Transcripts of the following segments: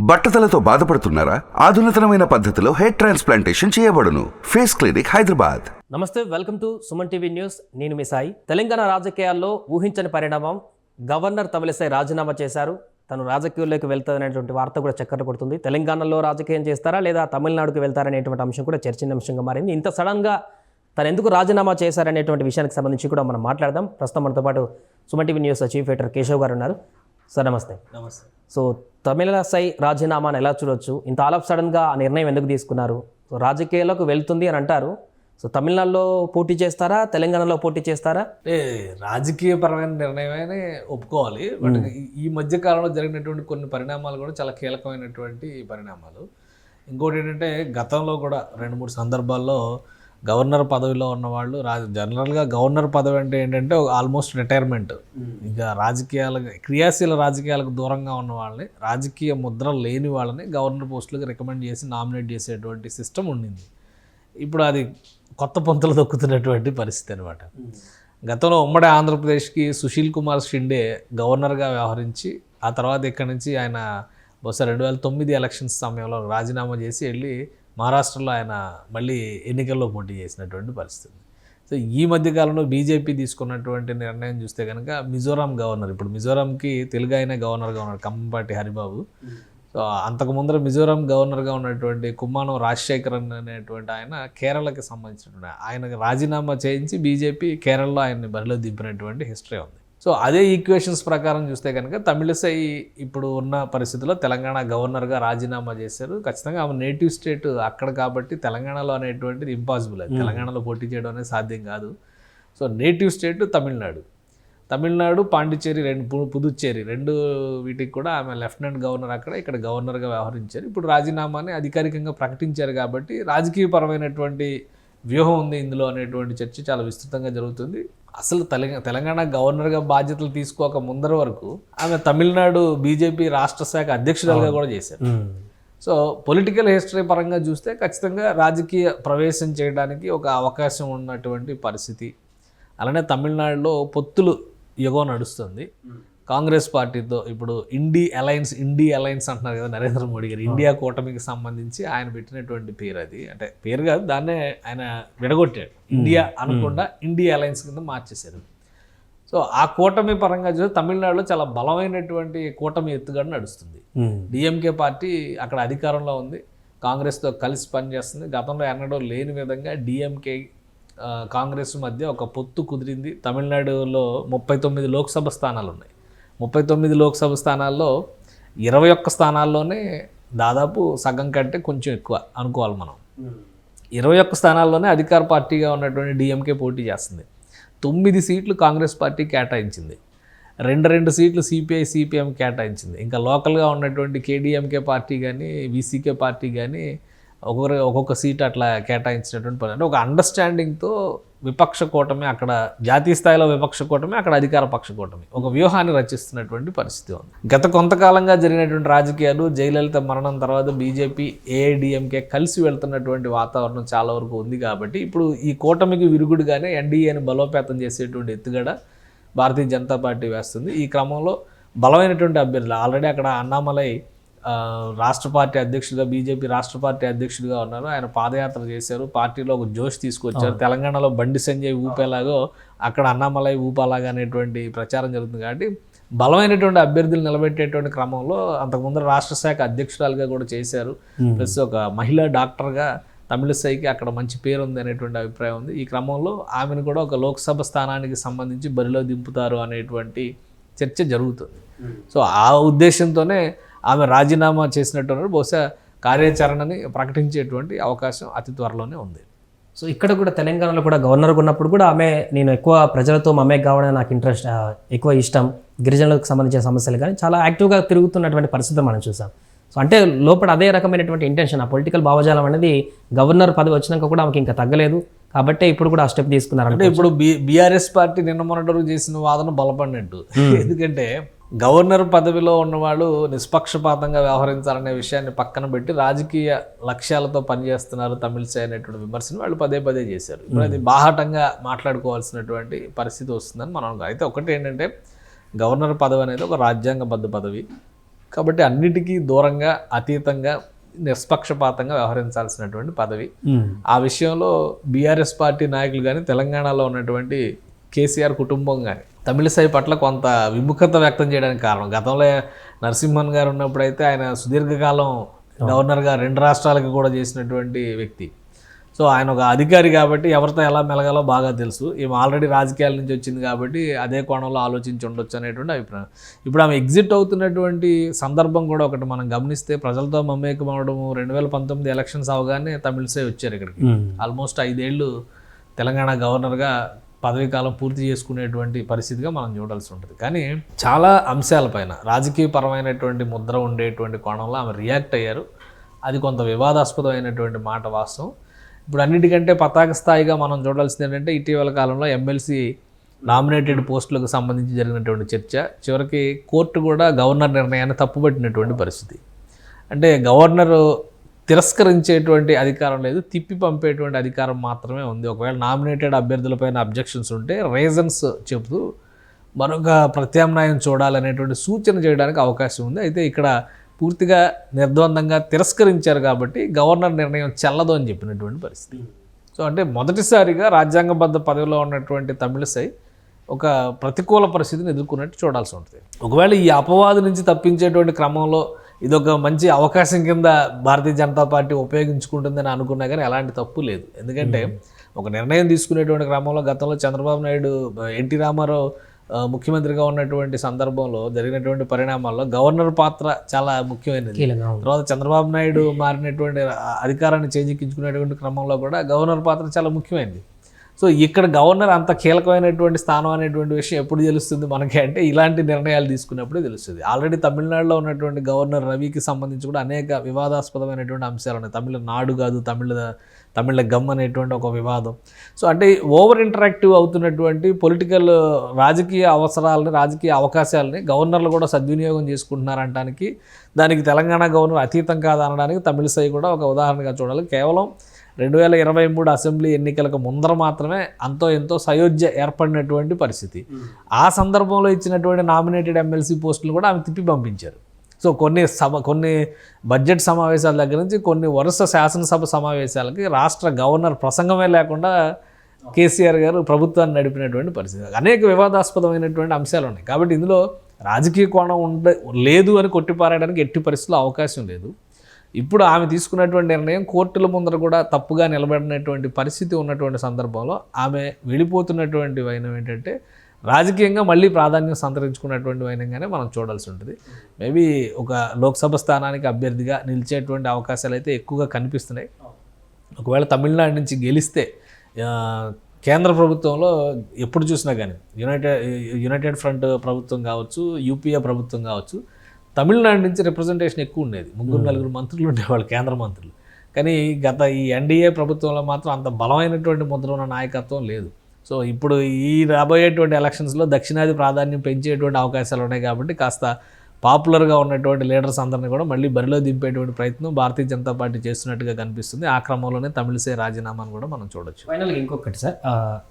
బట్టతలతో బాధపడుతున్నారా? ఆధునితనమైన పద్ధతిలో హెయిర్ ట్రాన్స్ప్లాంటేషన్ చేయబడును. Face clinic Hyderabad. నమస్తే welcome to Suman TV news. నేను మీ సాయి. తెలంగాణ రాజకీయాల్లో ఊహించని పరిణామం గవర్నర్ తమిళిసై రాజీనామా చేశారు. తను రాజకీయాల్లోకి వెళ్తారనేటువంటి వార్త కూడా చక్కర్లు కొడుతుంది. తెలంగాణలో రాజకీయం చేస్తారా లేదా తమిళనాడుకు వెళ్తారనేటువంటి అంశం కూడా చర్చనీయాంశంగా మారింది. ఇంత సడన్గా తను ఎందుకు రాజీనామా చేశారనేటువంటి విషయానికి సంబంధించి కూడా మనం మాట్లాడదాం. ప్రస్తుతం మనతో పాటు Suman TV news chief editor Keshav గారు ఉన్నారు. సార్ నమస్తే. నమస్తే. సో తమిళసై రాజీనామాను ఎలా చూడొచ్చు? ఇంత ఆల్ ఆఫ్ సడన్గా ఆ నిర్ణయం ఎందుకు తీసుకున్నారు? సో రాజకీయాల్లోకి వెళ్తుంది అని అంటారు. సో తమిళనాడులో పోటీ చేస్తారా? తెలంగాణలో పోటీ చేస్తారా? రాజకీయపరమైన నిర్ణయమే ఒప్పుకోవాలి. బట్ ఈ మధ్య కాలంలో జరిగినటువంటి కొన్ని పరిణామాలు కూడా చాలా కీలకమైనటువంటి పరిణామాలు. ఇంకోటి ఏంటంటే గతంలో కూడా రెండు మూడు సందర్భాల్లో గవర్నర్ పదవిలో ఉన్న వాళ్ళు జనరల్గా గవర్నర్ పదవి అంటే ఏంటంటే ఆల్మోస్ట్ రిటైర్మెంట్. ఇక రాజకీయాలకు క్రియాశీల రాజకీయాలకు దూరంగా ఉన్న వాళ్ళని రాజకీయ ముద్ర లేని వాళ్ళని గవర్నర్ పోస్టులకు రికమెండ్ చేసి నామినేట్ చేసేటువంటి సిస్టమ్ ఉండింది. ఇప్పుడు అది కొత్త పొంతలు దొక్కుతున్నటువంటి పరిస్థితి అనమాట గతంలో ఉమ్మడి ఆంధ్రప్రదేశ్కి సుశీల్ కుమార్ షిండే గవర్నర్గా వ్యవహరించి ఆ తర్వాత ఇక్కడి నుంచి ఆయన బహుశా రెండు వేల తొమ్మిది ఎలక్షన్స్ సమయంలో రాజీనామా చేసి వెళ్ళి మహారాష్ట్రలో ఆయన మళ్ళీ ఎన్నికల్లో పోటీ చేసినటువంటి పరిస్థితి. సో ఈ మధ్యకాలంలో బీజేపీ తీసుకున్నటువంటి నిర్ణయం చూస్తే కనుక మిజోరాం గవర్నర్ ఇప్పుడు మిజోరాంకి తెలుగు ఆయన గవర్నర్గా ఉన్నారు కంపాటి హరిబాబు. సో అంతకు ముందర మిజోరాం గవర్నర్గా ఉన్నటువంటి కుమ్మానం రాజశేఖరన్ అనేటువంటి ఆయన కేరళకి సంబంధించినటువంటి ఆయనకు రాజీనామా చేయించి బీజేపీ కేరళలో ఆయన్ని బరిలో దింపినటువంటి హిస్టరీ ఉంది. సో అదే ఈక్వేషన్స్ ప్రకారం చూస్తే కనుక తమిళసై ఇప్పుడు ఉన్న పరిస్థితిలో తెలంగాణ గవర్నర్గా రాజీనామా చేశారు. ఖచ్చితంగా ఆమె నేటివ్ స్టేట్ అక్కడ కాబట్టి తెలంగాణలో అనేటువంటిది ఇంపాసిబుల్ అది తెలంగాణలో పోటీ చేయడం అనేది సాధ్యం కాదు. So native state Tamil Nadu. Tamil Nadu Pondicherry రెండు పు- పుదుచ్చేరి రెండు వీటికి కూడా ఆమె లెఫ్టినెంట్ గవర్నర్ అక్కడ ఇక్కడ గవర్నర్గా వ్యవహరించారు. ఇప్పుడు రాజీనామాని అధికారికంగా ప్రకటించారు కాబట్టి రాజకీయపరమైనటువంటి వ్యూహం ఉంది ఇందులో అనేటువంటి చర్చ చాలా విస్తృతంగా జరుగుతుంది. అసలు తెలంగాణ తెలంగాణ గవర్నర్గా బాధ్యతలు తీసుకోక ముందర వరకు ఆమె తమిళనాడు బీజేపీ రాష్ట్ర శాఖ అధ్యక్షురాలుగా కూడా చేశారు. సో పొలిటికల్ హిస్టరీ పరంగా చూస్తే ఖచ్చితంగా రాజకీయ ప్రవేశం చేయడానికి ఒక అవకాశం ఉన్నటువంటి పరిస్థితి. అలానే తమిళనాడులో పొత్తులు యుగం నడుస్తుంది. కాంగ్రెస్ పార్టీతో ఇప్పుడు ఇండి అలయన్స్ ఇండి అలయన్స్ అంటున్నారు కదా నరేంద్ర మోడీ గారు. ఇండియా కూటమికి సంబంధించి ఆయన పెట్టినటువంటి పేరు అది. అంటే పేరు కాదు దాన్నే ఆయన విడగొట్టాడు. ఇండియా అనకుండా ఇండియా అలయన్స్ కింద మార్చేశారు. సో ఆ కూటమి పరంగా చూస్తే తమిళనాడులో చాలా బలమైనటువంటి కూటమి ఎత్తుగడ నడుస్తుంది. డిఎంకే పార్టీ అక్కడ అధికారంలో ఉంది. కాంగ్రెస్తో కలిసి పనిచేస్తుంది. గతంలో ఎన్నడూ లేని విధంగా డిఎంకే కాంగ్రెస్ మధ్య ఒక పొత్తు కుదిరింది. తమిళనాడులో ముప్పై తొమ్మిది లోక్సభ స్థానాలు ఉన్నాయి ముప్పై తొమ్మిది లోక్సభ స్థానాల్లో ఇరవై ఒక్క స్థానాల్లోనే దాదాపు సగం కంటే కొంచెం ఎక్కువ అనుకోవాలి మనం. ఇరవై ఒక్క స్థానాల్లోనే అధికార పార్టీగా ఉన్నటువంటి డిఎంకే పోటీ చేస్తుంది. తొమ్మిది సీట్లు కాంగ్రెస్ పార్టీ కేటాయించింది. రెండు రెండు సీట్లు సిపిఐ సిపిఎం కేటాయించింది. ఇంకా లోకల్గా ఉన్నటువంటి కేడిఎంకే పార్టీ కానీ వీసీకే పార్టీ కానీ ఒక్కొక్కరు ఒక్కొక్క సీట్ అట్లా కేటాయించినటువంటి పని. అంటే ఒక అండర్స్టాండింగ్తో విపక్ష కూటమి అక్కడ జాతీయ స్థాయిలో విపక్ష కూటమి అక్కడ అధికార పక్ష కూటమి. ఒక వ్యూహాన్ని రచిస్తున్నటువంటి పరిస్థితి ఉంది. గత కొంతకాలంగా జరిగినటువంటి రాజకీయాలు జయలలిత మరణం తర్వాత బీజేపీ ఏఐడిఎంకే కలిసి వెళ్తున్నటువంటి వాతావరణం చాలా వరకు ఉంది కాబట్టి ఇప్పుడు ఈ కూటమికి విరుగుడుగానే ఎన్డీఏని బలోపేతం చేసేటువంటి ఎత్తుగడ భారతీయ జనతా పార్టీ వేస్తుంది. ఈ క్రమంలో బలమైనటువంటి అభ్యర్థులు ఆల్రెడీ అక్కడ అన్నామలై రాష్ట్ర పార్టీ అధ్యక్షుడిగా బీజేపీ రాష్ట్ర పార్టీ అధ్యక్షుడిగా ఉన్నారు. ఆయన పాదయాత్ర చేశారు. పార్టీలో ఒక జోష్ తీసుకొచ్చారు. తెలంగాణలో బండి సంజయ్ ఊపేలాగో అక్కడ అన్నామలై ఊపలాగా అనేటువంటి ప్రచారం జరుగుతుంది కాబట్టి బలమైనటువంటి అభ్యర్థులు నిలబెట్టేటువంటి క్రమంలో అంతకుముందు రాష్ట్ర శాఖ అధ్యక్షురాలుగా కూడా చేశారు. ప్లస్ ఒక మహిళా డాక్టర్గా తమిళసైకి అక్కడ మంచి పేరు ఉంది అనేటువంటి అభిప్రాయం ఉంది. ఈ క్రమంలో ఆమెను కూడా ఒక లోక్సభ స్థానానికి సంబంధించి బరిలో దింపుతారు అనేటువంటి చర్చ జరుగుతుంది. సో ఆ ఉద్దేశంతోనే ఆమె రాజీనామా చేసినట్టున్నారు. బహుశా కార్యాచరణని ప్రకటించేటువంటి అవకాశం అతి త్వరలోనే ఉంది. సో ఇక్కడ కూడా తెలంగాణలో కూడా గవర్నర్గా ఉన్నప్పుడు కూడా ఆమె నేను ఎక్కువ ప్రజలతో మమేక్ కావడం నాకు ఇంట్రెస్ట్ ఎక్కువ ఇష్టం. గిరిజనులకు సంబంధించిన సమస్యలు కానీ చాలా యాక్టివ్గా తిరుగుతున్నటువంటి పరిస్థితి మనం చూసాం. సో అంటే లోపల అదే రకమైనటువంటి ఇంటెన్షన్ ఆ పొలిటికల్ భావజాలం అనేది గవర్నర్ పదవి వచ్చినాక కూడా ఆమెకి ఇంకా తగ్గలేదు. కాబట్టే ఇప్పుడు కూడా ఆ స్టెప్ తీసుకున్నారు అంటే ఇప్పుడు బి బీఆర్ఎస్ పార్టీ నిన్న మొన్నటి చేసిన వాదన బలపడినట్టు. ఎందుకంటే గవర్నర్ పదవిలో ఉన్నవాళ్ళు నిష్పక్షపాతంగా వ్యవహరించాలనే విషయాన్ని పక్కన పెట్టి రాజకీయ లక్ష్యాలతో పనిచేస్తున్నారు తమిళసై అనేటువంటి విమర్శను వాళ్ళు పదే పదే చేశారు. ఇప్పుడు అది బాహాటంగా మాట్లాడుకోవాల్సినటువంటి పరిస్థితి వస్తుందని మనం అయితే ఒకటి ఏంటంటే గవర్నర్ పదవి అనేది ఒక రాజ్యాంగబద్ధ పదవి. కాబట్టి అన్నిటికీ దూరంగా అతీతంగా నిష్పక్షపాతంగా వ్యవహరించాల్సినటువంటి పదవి. ఆ విషయంలో బీఆర్ఎస్ పార్టీ నాయకులు కానీ తెలంగాణలో ఉన్నటువంటి కేసీఆర్ కుటుంబం కానీ తమిళసై పట్ల కొంత విముఖత వ్యక్తం చేయడానికి కారణం. గతంలో నరసింహన్ గారు ఉన్నప్పుడైతే ఆయన సుదీర్ఘకాలం గవర్నర్గా రెండు రాష్ట్రాలకు కూడా చేసినటువంటి వ్యక్తి. సో ఆయన ఒక అధికారి కాబట్టి ఎవరితో ఎలా మెలగాలో బాగా తెలుసు. ఈమె ఆల్రెడీ రాజకీయాల నుంచి వచ్చింది కాబట్టి అదే కోణంలో ఆలోచించి ఉండొచ్చు అనేటువంటి అభిప్రాయం. ఇప్పుడు ఆమె ఎగ్జిట్ అవుతున్నటువంటి సందర్భం కూడా ఒకటి మనం గమనిస్తే ప్రజలతో మమేకం అవడము రెండు వేల పంతొమ్మిది ఎలక్షన్స్ అవగానే తమిళసై వచ్చారు ఇక్కడికి. ఆల్మోస్ట్ ఐదేళ్ళు తెలంగాణ గవర్నర్గా పదవీ కాలం పూర్తి చేసుకునేటువంటి పరిస్థితిగా మనం చూడాల్సి ఉంటుంది. కానీ చాలా అంశాలపైన రాజకీయపరమైనటువంటి ముద్ర ఉండేటువంటి కోణంలో ఆమె రియాక్ట్ అయ్యారు. అది కొంత వివాదాస్పదమైనటువంటి మాట వాస్తవం. ఇప్పుడు అన్నిటికంటే పతాక స్థాయిగా మనం చూడాల్సింది ఏంటంటే ఇటీవల కాలంలో ఎమ్మెల్సీ నామినేటెడ్ పోస్టులకు సంబంధించి జరిగినటువంటి చర్చ చివరికి కోర్టు కూడా గవర్నర్ నిర్ణయాన్ని తప్పుపట్టినటువంటి పరిస్థితి. అంటే గవర్నరు తిరస్కరించేటువంటి అధికారం లేదు తిప్పి పంపేటువంటి అధికారం మాత్రమే ఉంది. ఒకవేళ నామినేటెడ్ అభ్యర్థులపైన అబ్జెక్షన్స్ ఉంటే రీజన్స్ చెబుతూ మరొక ప్రత్యామ్నాయం చూడాలనేటువంటి సూచన చేయడానికి అవకాశం ఉంది. అయితే ఇక్కడ పూర్తిగా నిర్ద్వందంగా తిరస్కరించారు కాబట్టి గవర్నర్ నిర్ణయం చెల్లదు అని చెప్పినటువంటి పరిస్థితి. సో అంటే మొదటిసారిగా రాజ్యాంగబద్ధ పదవిలో ఉన్నటువంటి తమిళసై ఒక ప్రతికూల పరిస్థితిని ఎదుర్కొన్నట్టు చూడాల్సి ఉంటుంది. ఒకవేళ ఈ అపవాదు నుంచి తప్పించేటువంటి క్రమంలో ఇదొక మంచి అవకాశం కింద భారతీయ జనతా పార్టీ ఉపయోగించుకుంటుందని అనుకున్నా కానీ ఎలాంటి తప్పు లేదు. ఎందుకంటే ఒక నిర్ణయం తీసుకునేటువంటి క్రమంలో గతంలో చంద్రబాబు నాయుడు ఎన్టీ రామారావు ముఖ్యమంత్రిగా ఉన్నటువంటి సందర్భంలో జరిగినటువంటి పరిణామాల్లో గవర్నర్ పాత్ర చాలా ముఖ్యమైనది. తర్వాత చంద్రబాబు నాయుడు మారినటువంటి అధికారాన్ని చేజిక్కించుకునేటువంటి క్రమంలో కూడా గవర్నర్ పాత్ర చాలా ముఖ్యమైనది. సో ఇక్కడ గవర్నర్ అంత కీలకమైనటువంటి స్థానం అనేటువంటి విషయం ఎప్పుడు తెలుస్తుంది మనకి అంటే ఇలాంటి నిర్ణయాలు తీసుకున్నప్పుడే తెలుస్తుంది. ఆల్రెడీ తమిళనాడులో ఉన్నటువంటి గవర్నర్ రవికి సంబంధించి కూడా అనేక వివాదాస్పదమైనటువంటి అంశాలు ఉన్నాయి. తమిళ నాడు కాదు తమిళ తమిళ గమ్ అనేటువంటి ఒక వివాదం. సో అంటే ఓవర్ ఇంటరాక్టివ్ అవుతున్నటువంటి పొలిటికల్ రాజకీయ అవసరాలని రాజకీయ అవకాశాలని గవర్నర్లు కూడా సద్వినియోగం చేసుకుంటున్నారంటానికి దానికి తెలంగాణ గవర్నర్ అతీతం కాదనడానికి తమిళసై కూడా ఒక ఉదాహరణగా చూడాలి. కేవలం రెండు వేల ఇరవై మూడు అసెంబ్లీ ఎన్నికలకు ముందర మాత్రమే అంతో ఎంతో సయోధ్య ఏర్పడినటువంటి పరిస్థితి. ఆ సందర్భంలో ఇచ్చినటువంటి నామినేటెడ్ ఎమ్మెల్సీ పోస్టులు కూడా ఆమె తిప్పి పంపించారు. సో కొన్ని సభ కొన్ని బడ్జెట్ సమావేశాల దగ్గర నుంచి కొన్ని వరుస శాసనసభ సమావేశాలకి రాష్ట్ర గవర్నర్ ప్రసంగమే లేకుండా కేసీఆర్ గారు ప్రభుత్వాన్ని నడిపినటువంటి పరిస్థితి. అనేక వివాదాస్పదమైనటువంటి అంశాలు ఉన్నాయి. కాబట్టి ఇందులో రాజకీయ కోణం ఉండ లేదు అని కొట్టిపారేయడానికి ఎట్టి పరిస్థితుల్లో అవకాశం లేదు. ఇప్పుడు ఆమె తీసుకున్నటువంటి నిర్ణయం కోర్టుల ముందర కూడా తప్పుగా నిలబడినటువంటి పరిస్థితి ఉన్నటువంటి సందర్భంలో ఆమె వెళ్ళిపోతున్నటువంటి వైనం ఏంటంటే రాజకీయంగా మళ్ళీ ప్రాధాన్యం సంతరించుకున్నటువంటి వైనంగానే మనం చూడాల్సి ఉంటుంది. మేబీ ఒక లోక్సభ స్థానానికి అభ్యర్థిగా నిలిచేటువంటి అవకాశాలు అయితే ఎక్కువగా కనిపిస్తున్నాయి. ఒకవేళ తమిళనాడు నుంచి గెలిస్తే కేంద్ర ప్రభుత్వంలో ఎప్పుడు చూసినా కానీ యునైటెడ్ యునైటెడ్ ఫ్రంట్ ప్రభుత్వం కావచ్చు యూపీఏ ప్రభుత్వం కావచ్చు తమిళనాడు నుంచి రిప్రజెంటేషన్ ఎక్కువ ఉండేది. ముగ్గురు నలుగురు మంత్రులు ఉండేవాళ్ళు కేంద్ర మంత్రులు. కానీ గత ఈ ఎన్డీఏ ప్రభుత్వంలో మాత్రం అంత బలమైనటువంటి ముద్ర ఉన్న నాయకత్వం లేదు. సో ఇప్పుడు ఈ రాబోయేటువంటి ఎలక్షన్స్లో దక్షిణాది ప్రాధాన్యం పెంచేటువంటి అవకాశాలు ఉన్నాయి కాబట్టి కాస్త పాపులర్గా ఉన్నటువంటి లీడర్స్ అందరినీ కూడా మళ్ళీ బరిలో దింపేటువంటి ప్రయత్నం భారతీయ జనతా పార్టీ చేస్తున్నట్టుగా కనిపిస్తుంది. ఆ క్రమంలోనే తమిళసే రాజీనామాను కూడా మనం చూడొచ్చు. ఫైనల్గా ఇంకొకటి సార్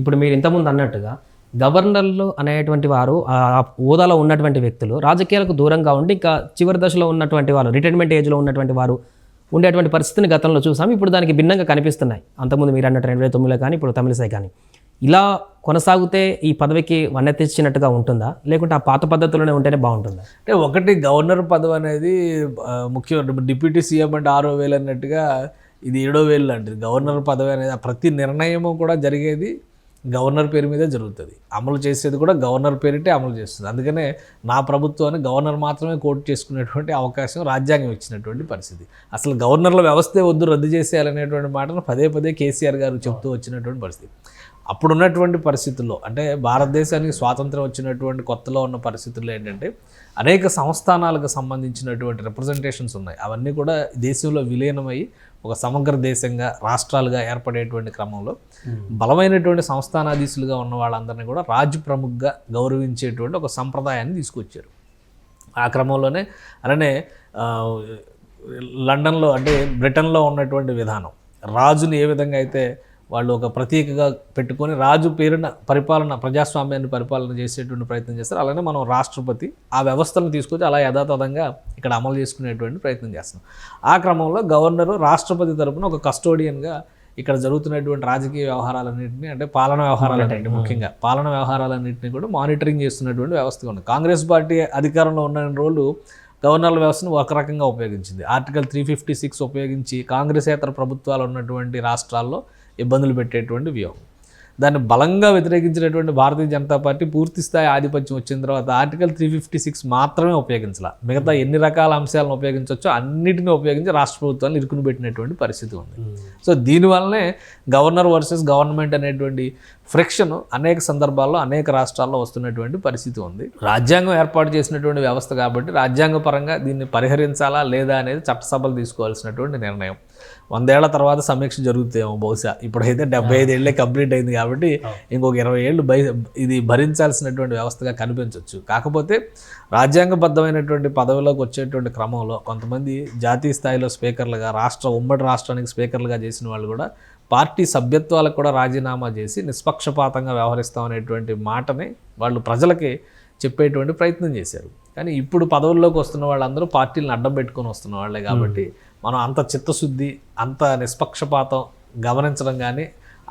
ఇప్పుడు మీరు ఇంతకుముందు అన్నట్టుగా గవర్నర్లు అనేటువంటి వారు ఆ హోదాలో ఉన్నటువంటి వ్యక్తులు రాజకీయాలకు దూరంగా ఉండి ఇంకా చివరి దశలో ఉన్నటువంటి వారు రిటైర్మెంట్ ఏజ్లో ఉన్నటువంటి వారు ఉండేటువంటి పరిస్థితిని గతంలో చూసాం. ఇప్పుడు దానికి భిన్నంగా కనిపిస్తున్నాయి. అంతకుముందు మీరు అన్నట్టు రెండు వేల తొమ్మిదిలో కానీ ఇప్పుడు తమిళసై కానీ. ఇలా కొనసాగితే ఈ పదవికి వన్నెత్తిచ్చినట్టుగా ఉంటుందా? లేకుంటే ఆ పాత పద్ధతిలోనే ఉంటేనే బాగుంటుందా? అంటే ఒకటి గవర్నర్ పదవి అనేది ఆ, ముఖ్యం డిప్యూటీ సీఎం అంటే ఆరో వేలు అన్నట్టుగా ఇది ఏడో వేలు లాంటిది. గవర్నర్ పదవి అనేది ప్రతి నిర్ణయము కూడా జరిగేది గవర్నర్ పేరు మీదే జరుగుతుంది. అమలు చేసేది కూడా గవర్నర్ పేరిటే అమలు చేస్తుంది. అందుకనే నా ప్రభుత్వాన్ని గవర్నర్ మాత్రమే కోర్టు చేసుకునేటువంటి అవకాశం రాజ్యాంగం ఇచ్చినటువంటి పరిస్థితి. అసలు గవర్నర్ల వ్యవస్థే వద్దు రద్దు చేసేయాలనేటువంటి మాటను పదే పదే కేసీఆర్ గారు చెప్తూ వచ్చినటువంటి పరిస్థితి. అప్పుడున్నటువంటి పరిస్థితుల్లో అంటే భారతదేశానికి స్వాతంత్రం వచ్చినటువంటి కొత్తలో ఉన్న పరిస్థితుల్లో ఏంటంటే అనేక సంస్థానాలకు సంబంధించినటువంటి రిప్రజెంటేషన్స్ ఉన్నాయి. అవన్నీ కూడా దేశంలో విలీనమై ఒక సమగ్ర దేశంగా రాష్ట్రాలుగా ఏర్పడేటువంటి క్రమంలో బలమైనటువంటి సంస్థానాధీశులుగా ఉన్న వాళ్ళందరినీ కూడా రాజ్ ప్రముఖగా గౌరవించేటువంటి ఒక సంప్రదాయాన్ని తీసుకొచ్చారు. ఆ క్రమంలోనే అలానే లండన్లో అంటే బ్రిటన్లో ఉన్నటువంటి విధానం రాజుని ఏ విధంగా అయితే వాళ్ళు ఒక ప్రతీకగా పెట్టుకొని రాజు పేరున పరిపాలన ప్రజాస్వామ్యాన్ని పరిపాలన చేసేటువంటి ప్రయత్నం చేస్తారు. అలానే మనం రాష్ట్రపతి ఆ వ్యవస్థను తీసుకొచ్చి అలా యథాతథంగా ఇక్కడ అమలు చేసుకునేటువంటి ప్రయత్నం చేస్తున్నాం. ఆ క్రమంలో గవర్నరు రాష్ట్రపతి తరపున ఒక కస్టోడియన్గా ఇక్కడ జరుగుతున్నటువంటి రాజకీయ వ్యవహారాలన్నింటినీ అంటే పాలన వ్యవహారాలన్నింటినీ ముఖ్యంగా పాలన వ్యవహారాలన్నింటినీ కూడా మానిటరింగ్ చేస్తున్నటువంటి వ్యవస్థ ఉంది. కాంగ్రెస్ పార్టీ అధికారంలో ఉన్న రోజులు గవర్నర్ల వ్యవస్థను ఒక రకంగా ఉపయోగించింది. ఆర్టికల్ త్రీ ఫిఫ్టీ సిక్స్ ఉపయోగించి కాంగ్రెసేతర ప్రభుత్వాలు ఉన్నటువంటి రాష్ట్రాల్లో ఇబ్బందులు పెట్టేటువంటి వ్యూహం. దాన్ని బలంగా వ్యతిరేకించినటువంటి భారతీయ జనతా పార్టీ పూర్తి స్థాయి ఆధిపత్యం వచ్చిన తర్వాత ఆర్టికల్ త్రీ ఫిఫ్టీ సిక్స్ మాత్రమే ఉపయోగించాల. మిగతా ఎన్ని రకాల అంశాలను ఉపయోగించవచ్చో అన్నిటిని ఉపయోగించి రాష్ట్ర ప్రభుత్వాలను ఇరుకుని పెట్టినటువంటి పరిస్థితి ఉంది. సో దీనివల్లనే గవర్నర్ వర్సెస్ గవర్నమెంట్ అనేటువంటి ఫ్రిక్షన్ అనేక సందర్భాల్లో అనేక రాష్ట్రాల్లో వస్తున్నటువంటి పరిస్థితి ఉంది. రాజ్యాంగం ఏర్పాటు చేసినటువంటి వ్యవస్థ కాబట్టి రాజ్యాంగ పరంగా దీన్ని పరిహరించాలా లేదా అనేది చట్టసభలు తీసుకోవాల్సినటువంటి నిర్ణయం. వందేళ్ళ తర్వాత సమీక్ష జరుగుతాయేమో బహుశా. ఇప్పుడైతే డెబ్బై ఐదు ఏళ్ళే కంప్లీట్ అయింది కాబట్టి ఇంకొక ఇరవై ఏళ్ళు బై ఇది భరించాల్సినటువంటి వ్యవస్థగా కనిపించవచ్చు కాకపోతే రాజ్యాంగబద్ధమైనటువంటి పదవిలోకి వచ్చేటువంటి క్రమంలో కొంతమంది జాతీయ స్థాయిలో స్పీకర్లుగా రాష్ట్ర ఉమ్మడి రాష్ట్రానికి స్పీకర్లుగా చేసిన వాళ్ళు కూడా పార్టీ సభ్యత్వాలకు కూడా రాజీనామా చేసి నిష్పక్షపాతంగా వ్యవహరిస్తాం అనేటువంటి మాటని వాళ్ళు ప్రజలకి చెప్పేటువంటి ప్రయత్నం చేశారు. కానీ ఇప్పుడు పదవుల్లోకి వస్తున్న వాళ్ళందరూ పార్టీలను అడ్డం పెట్టుకొని వస్తున్న వాళ్ళే కాబట్టి మనం అంత చిత్తశుద్ధి అంత నిష్పక్షపాతం గమనించడం కానీ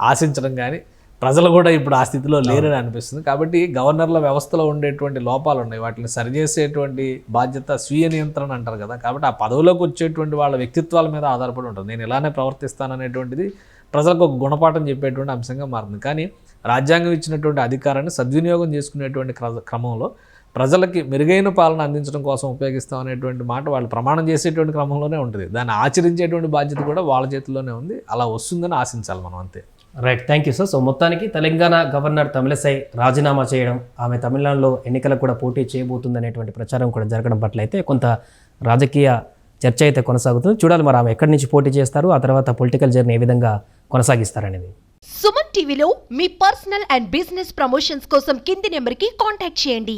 ఆశించడం కానీ ప్రజలు కూడా ఇప్పుడు ఆ స్థితిలో లేరని అనిపిస్తుంది. కాబట్టి గవర్నర్ల వ్యవస్థలో ఉండేటువంటి లోపాలు ఉన్నాయి. వాటిని సరిచేసేటువంటి బాధ్యత స్వీయ నియంత్రణ అంటారు కదా. కాబట్టి ఆ పదవిలోకి వచ్చేటువంటి వాళ్ళ వ్యక్తిత్వాల మీద ఆధారపడి ఉంటుంది. నేను ఇలానే ప్రవర్తిస్తాననేటువంటిది ప్రజలకు ఒక గుణపాఠం చెప్పేటువంటి అంశంగా మారింది. కానీ రాజ్యాంగం ఇచ్చినటువంటి అధికారాన్ని సద్వినియోగం చేసుకునేటువంటి క్రమంలో ప్రజలకి మెరుగైన పాలన అందించడం కోసం ఉపయోగిస్తాం అనేటువంటి మాట వాళ్ళు ప్రమాణం చేసేటువంటి క్రమంలోనే ఉంటుంది. దాన్ని ఆచరించేటువంటి బాధ్యత కూడా వాళ్ళ చేతిలోనే ఉంది. అలా వస్తుందని ఆశించాలి మనం అంతే. Right thank you sir so మొత్తానికి తెలంగాణ గవర్నర్ తమిళసై రాజీనామా చేయడం ఆమె తమిళనాడులో ఎన్నికలకు కూడా పోటీ చేయబోతుంది అనేటువంటి ప్రచారం కూడా జరగడం పట్ల అయితే కొంత రాజకీయ చర్చ అయితే కొనసాగుతుంది. చూడాలి మరి ఆమె ఎక్కడి నుంచి పోటీ చేస్తారు ఆ తర్వాత పొలిటికల్ జర్నీ ఏ విధంగా కొనసాగిస్తారనేది. సుమన్ టీవీలో మీ పర్సనల్ అండ్ బిజినెస్ ప్రమోషన్స్ కోసం కింది నెంబర్కి కాంటాక్ట్ చేయండి.